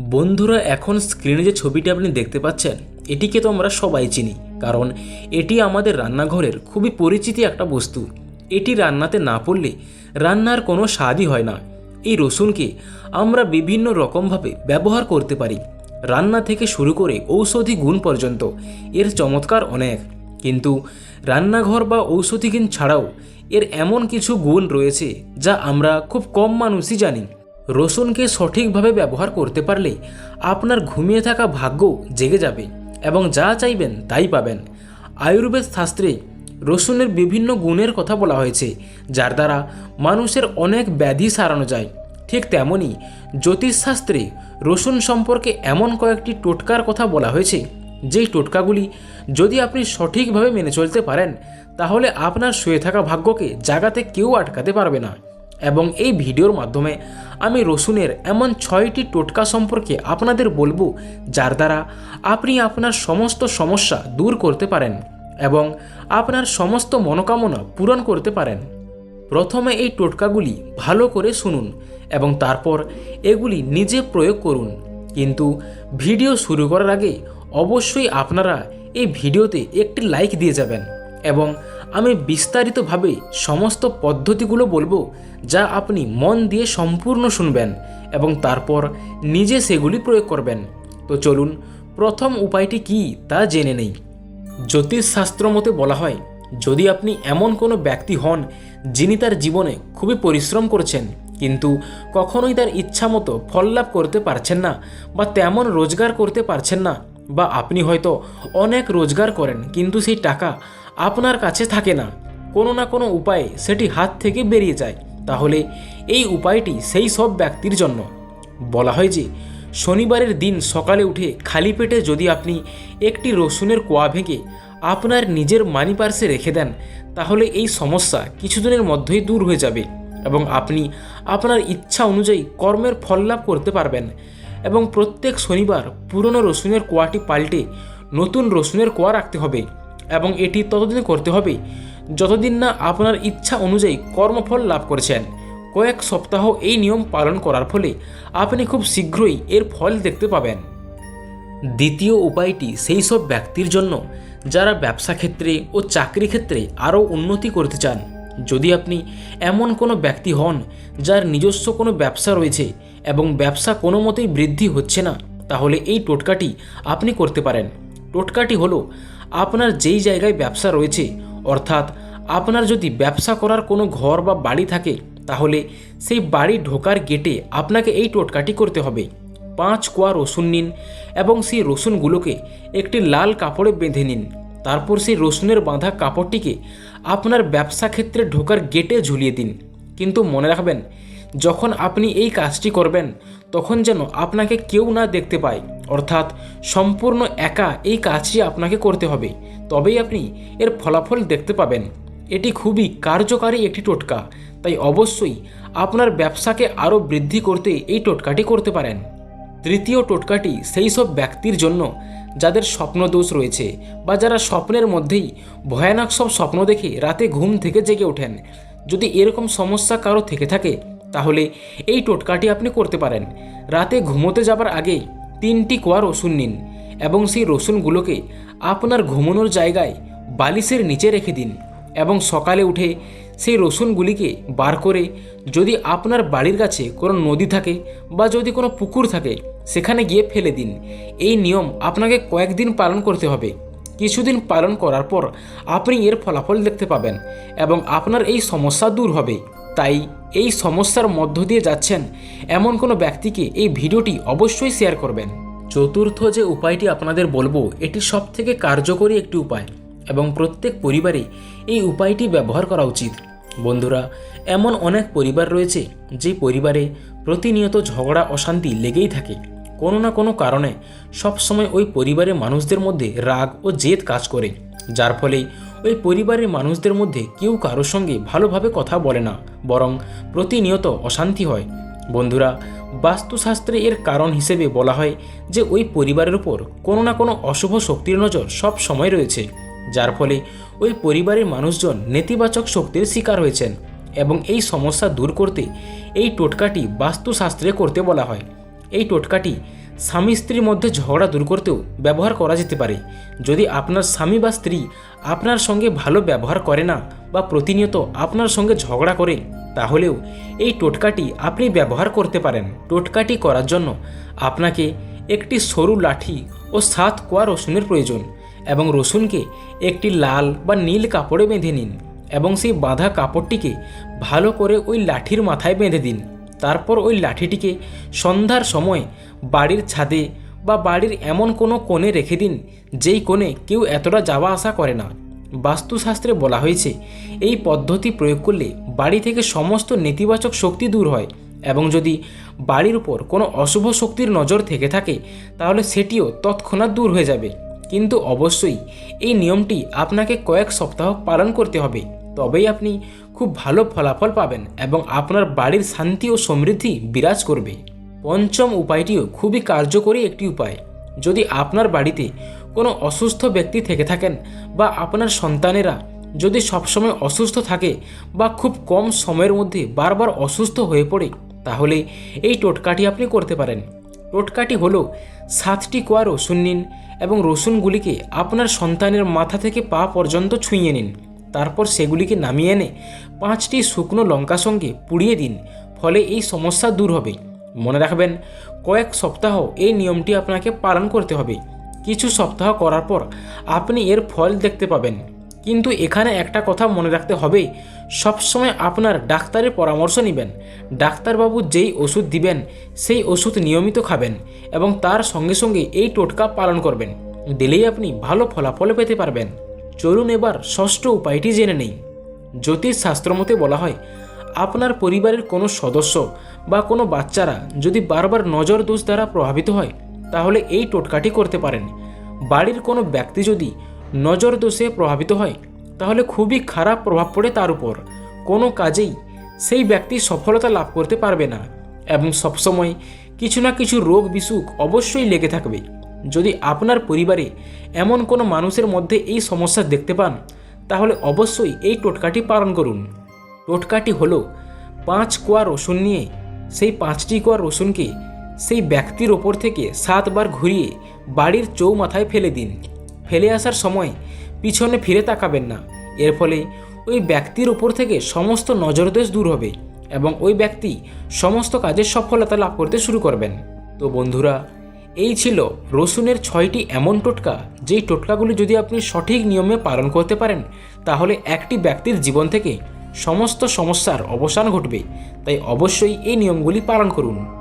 বন্ধুরা, এখন স্ক্রিনে যে ছবিটি আপনি দেখতে পাচ্ছেন, এটিকে তো আমরা সবাই চিনি, কারণ এটি আমাদের রান্নাঘরের খুবই পরিচিতি একটা বস্তু। এটি রান্নাতে না পড়লে রান্নার কোনো স্বাদই হয় না। এই রসুনকে আমরা বিভিন্ন রকমভাবে ব্যবহার করতে পারি। রান্না থেকে শুরু করে ঔষধি গুণ পর্যন্ত, এর চমৎকার অনেক। কিন্তু রান্নাঘর বা ঔষধি গুণ ছাড়াও এর এমন কিছু গুণ রয়েছে, যা আমরা খুব কম মানুষই জানি। রসুনকে সঠিকভাবে ব্যবহার করতে পারলে আপনার ঘুমিয়ে থাকা ভাগ্য জেগে যাবে এবং যা চাইবেন তাই পাবেন। আয়ুর্বেদ শাস্ত্রে রসুনের বিভিন্ন গুণের কথা বলা হয়েছে, যার দ্বারা মানুষের অনেক ব্যাধি সারানো যায়। ঠিক তেমনই জ্যোতিষশাস্ত্রে রসুন সম্পর্কে এমন কয়েকটি টোটকার কথা বলা হয়েছে, যেই টোটকাগুলি যদি আপনি সঠিকভাবে মেনে চলতে পারেন, তাহলে আপনার শুয়ে থাকা ভাগ্যকে জাগাতে কেউ আটকাতে পারবে না। এবং এই ভিডিওর মাধ্যমে আমি রসুনের এমন ছয়টি টোটকা সম্পর্কে আপনাদের বলব, যার দ্বারা আপনি আপনার সমস্ত সমস্যা দূর করতে পারেন এবং আপনার সমস্ত মনোকামনা পূরণ করতে পারেন। প্রথমে এই টোটকাগুলি ভালো করে শুনুন এবং তারপর এগুলি নিজে প্রয়োগ করুন। কিন্তু ভিডিও শুরু করার আগে অবশ্যই আপনারা এই ভিডিওতে একটি লাইক দিয়ে যাবেন এবং আমি বিস্তারিতভাবে সমস্ত পদ্ধতিগুলো বলব যা আপনি মন দিয়ে সম্পূর্ণ শুনবেন এবং তারপর নিজে সেগুলি প্রয়োগ করবেন। তো চলুন, প্রথম উপায়টি কি তা জেনে নেই। জ্যোতিষশাস্ত্র মতে বলা হয়, যদি আপনি এমন কোনো ব্যক্তি হন যিনি তার জীবনে খুবই পরিশ্রম করছেন, কিন্তু কখনোই তার ইচ্ছা মতো ফল লাভ করতে পারছেন না বা তেমন রোজগার করতে পারছেন না বা আপনি হয়তো অনেক রোজগার করেন, কিন্তু সেই টাকা আপনার কাছে থাকে না। কোনো না কোনো উপায়ে সেটি হাত থেকে বেরিয়ে যায়। তাহলে এই উপায়টি সেই সব ব্যক্তির জন্য। বলা হয় যে, শনিবারের দিন সকালে উঠে খালি পেটে যদি আপনি একটি রসুনের কোয়া ভেঙে আপনার নিজের মানি পার্সে রেখে দেন, তাহলে এই সমস্যা কিছুদিনের মধ্যেই দূর হয়ে যাবে এবং আপনি আপনার ইচ্ছা অনুযায়ী কর্মের ফল লাভ করতে পারবেন। এবং প্রত্যেক শনিবার পুরনো রসুনের কোয়াটি পাল্টে নতুন রসুনের কোয়া রাখতে হবে এবং এটি ততদিন করতে হবে যতদিন না আপনার ইচ্ছা অনুযায়ী কর্মফল লাভ করেছেন। কয়েক সপ্তাহ এই নিয়ম পালন করার ফলে আপনি খুব শীঘ্রই এর ফল দেখতে পাবেন। দ্বিতীয় উপায়টি সেই সব ব্যক্তির জন্য যারা ব্যবসা ক্ষেত্রে ও চাকরি ক্ষেত্রে আরও উন্নতি করতে চান। যদি আপনি এমন কোনো ব্যক্তি হন যার নিজস্ব কোনো ব্যবসা রয়েছে এবং ব্যবসা কোনো মতেই বৃদ্ধি হচ্ছে না, তাহলে এই টোটকাটি আপনি করতে পারেন। টোটকাটি হলো, আপনার যেই জায়গায় ব্যবসা রয়েছে, অর্থাৎ আপনার যদি ব্যবসা করার কোনো ঘর বা বাড়ি থাকে, তাহলে সেই বাড়ি ঢোকার গেটে আপনাকে এই টোটকাটি করতে হবে। পাঁচ কোয়া রসুন নিন এবং সেই রসুনগুলোকে একটি লাল কাপড়ে বেঁধে নিন। তারপর সেই রসুনের বাঁধা কাপড়টিকে আপনার ব্যবসা ক্ষেত্রে ঢোকার গেটে ঝুলিয়ে দিন। কিন্তু মনে রাখবেন যখন আপনি এই কাজটি করবেন, তখন যেন আপনাকে কেউ না দেখতে পায়। অর্থাৎ সম্পূর্ণ একা এই কাজটি আপনাকে করতে হবে। তবেই আপনি এর ফলাফল দেখতে পাবেন। এটি খুবই কার্যকারী একটি টোটকা। তাই অবশ্যই আপনার ব্যবসাকে আরও বৃদ্ধি করতে এই টোটকাটি করতে পারেন। তৃতীয় টোটকাটি সেই সব ব্যক্তির জন্য যাদের স্বপ্নদোষ রয়েছে বা যারা স্বপ্নের মধ্যেই ভয়ানক সব স্বপ্ন দেখে রাতে ঘুম থেকে জেগে ওঠেন। যদি এরকম সমস্যা কারও থেকে থাকে তাহলে এই টোটকাটি আপনি করতে পারেন। রাতে ঘুমোতে যাবার আগে তিনটি কোয়া রসুন নিন এবং সেই রসুনগুলোকে আপনার ঘুমানোর জায়গায় বালিশের নিচে রেখে দিন এবং সকালে উঠে সেই রসুনগুলিকে বার করে যদি আপনার বাড়ির কাছে কোনো নদী থাকে বা যদি কোনো পুকুর থাকে সেখানে গিয়ে ফেলে দিন। এই নিয়ম আপনাকে কয়েকদিন পালন করতে হবে। কিছুদিন পালন করার পর আপনি এর ফলাফল দেখতে পাবেন এবং আপনার এই সমস্যা দূর হবে। তাই এই সমস্যার মধ্য দিয়ে যাচ্ছেন এমন কোনো ব্যক্তিকে এই ভিডিওটি অবশ্যই শেয়ার করবেন। চতুর্থ যে উপায়টি আপনাদের বলব, এটি সব থেকে কার্যকরী একটি উপায় এবং প্রত্যেক পরিবারে এই উপায়টি ব্যবহার করা উচিত। বন্ধুরা, এমন অনেক পরিবার রয়েছে যে পরিবারে প্রতিনিয়ত ঝগড়া, অশান্তি লেগেই থাকে। কোনো না কোনো কারণে সবসময় ওই পরিবারের মানুষদের মধ্যে রাগ ও জেদ কাজ করে, যার ফলে ওই পরিবারের মানুষদের মধ্যে কেউ কারোর সঙ্গে ভালোভাবে কথা বলে না, বরং প্রতিনিয়ত অশান্তি হয়। বন্ধুরা, বাস্তুশাস্ত্রে এর কারণ হিসেবে বলা হয় যে ওই পরিবারের উপর কোনো না কোনো অশুভ শক্তির নজর সব সময় রয়েছে, যার ফলে ওই পরিবারের মানুষজন নেতিবাচক শক্তির শিকার হয়েছেন এবং এই সমস্যা দূর করতে এই টোটকাটি বাস্তুশাস্ত্রে করতে বলা হয়। এই টোটকাটি স্বামী স্ত্রীর মধ্যে ঝগড়া দূর করতেও ব্যবহার করা যেতে পারে। যদি আপনার স্বামী বা স্ত্রী আপনার সঙ্গে ভালো ব্যবহার করে না বা প্রতিনিয়ত আপনার সঙ্গে ঝগড়া করে, তাহলেও এই টোটকাটি আপনি ব্যবহার করতে পারেন। টোটকাটি করার জন্য আপনাকে একটি সরু লাঠি ও সাত কোয়া রসুনের প্রয়োজন এবং রসুনকে একটি লাল বা নীল কাপড়ে বেঁধে নিন এবং সেই বাঁধা কাপড়টিকে ভালো করে ওই লাঠির মাথায় বেঁধে দিন। তারপর ওই লাঠিটিকে সন্ধ্যার সময় বাড়ির ছাদে বা বাড়ির এমন কোনো কোণে রেখে দিন, যেই কোণে কেউ এতটা যাওয়া আসা করে না। বাস্তুশাস্ত্রে বলা হয়েছে, এই পদ্ধতি প্রয়োগ করলে বাড়ি থেকে সমস্ত নেতিবাচক শক্তি দূর হয় এবং যদি বাড়ির উপর কোনো অশুভ শক্তির নজর থেকে থাকে, তাহলে সেটিও তৎক্ষণাৎ দূর হয়ে যাবে। কিন্তু অবশ্যই এই নিয়মটি আপনাকে কয়েক সপ্তাহ পালন করতে হবে। তবেই আপনি খুব ভালো ফলাফল পাবেন এবং আপনার বাড়ির শান্তি ও সমৃদ্ধি বিরাজ করবে। পঞ্চম উপায়টিও খুবই কার্যকরী একটি উপায়। যদি আপনার বাড়িতে কোনো অসুস্থ ব্যক্তি থেকে থাকেন বা আপনার সন্তানেরা যদি সবসময় অসুস্থ থাকে বা খুব কম সময়ের মধ্যে বারবার অসুস্থ হয়ে পড়ে, তাহলে এই টোটকাটি আপনি করতে পারেন। টোটকাটি হলো সাতটি কোয়া রসুন নিন এবং রসুনগুলিকে আপনার সন্তানের মাথা থেকে পা পর্যন্ত ছুঁয়ে নিন। তারপর সেগুলিকে নামিয়ে এনে পাঁচটি শুকনো লঙ্কা সঙ্গে পুড়িয়ে দিন, ফলে এই সমস্যা দূর হবে। মনে রাখবেন, কয়েক সপ্তাহ এই নিয়মটি আপনাকে পালন করতে হবে। কিছু সপ্তাহ করার পর আপনি এর ফল দেখতে পাবেন। কিন্তু এখানে একটা কথা মনে রাখতে হবে, সবসময় আপনার ডাক্তারের পরামর্শ নেবেন। ডাক্তারবাবু যেই ওষুধ দিবেন, সেই ওষুধ নিয়মিত খাবেন এবং তার সঙ্গে সঙ্গে এই টোটকা পালন করবেন। দিলেই আপনি ভালো ফলাফল পেতে পারবেন। চলুন এবার ষষ্ঠ উপায়টি জেনে নেই। জ্যোতিষ শাস্ত্রমতে বলা হয়, আপনার পরিবারের কোনো সদস্য বা কোনো বাচ্চারা যদি বারবার নজর দোষ দ্বারা প্রভাবিত হয়, তাহলে এই টোটকাটি করতে পারেন। বাড়ির কোনো ব্যক্তি যদি নজর দোষে প্রভাবিত হয়, তাহলে খুবই খারাপ প্রভাব পড়ে তার উপর। কোনো কাজেই সেই ব্যক্তি সফলতা লাভ করতে পারবে না এবং সবসময় কিছু না কিছু রোগ বিসুখ অবশ্যই লেগে থাকবে। যদি আপনার পরিবারে এমন কোনো মানুষের মধ্যে এই সমস্যা দেখতে পান, তাহলে অবশ্যই এই টোটকাটি পালন করুন। টোটকাটি হলো পাঁচ কোয়া রসুন নিয়ে সেই পাঁচটি কোয়া রসুনকে সেই ব্যক্তির ওপর থেকে সাতবার ঘুরিয়ে বাড়ির চৌমাথায় ফেলে দিন। ফেলে আসার সময় পিছনে ফিরে তাকাবেন না। এর ফলে ওই ব্যক্তির ওপর থেকে সমস্ত নজরদোষ দূর হবে এবং ওই ব্যক্তি সমস্ত কাজে সফলতা লাভ করতে শুরু করবেন। তো বন্ধুরা এই ছিল রসুনের ছয়টি এমন টোটকা, যেই টোটকাগুলি যদি আপনি সঠিক নিয়মে পালন করতে পারেন, তাহলে একটি ব্যক্তির জীবন থেকে সমস্ত সমস্যার অবসান ঘটবে। তাই অবশ্যই এই নিয়মগুলি পালন করুন।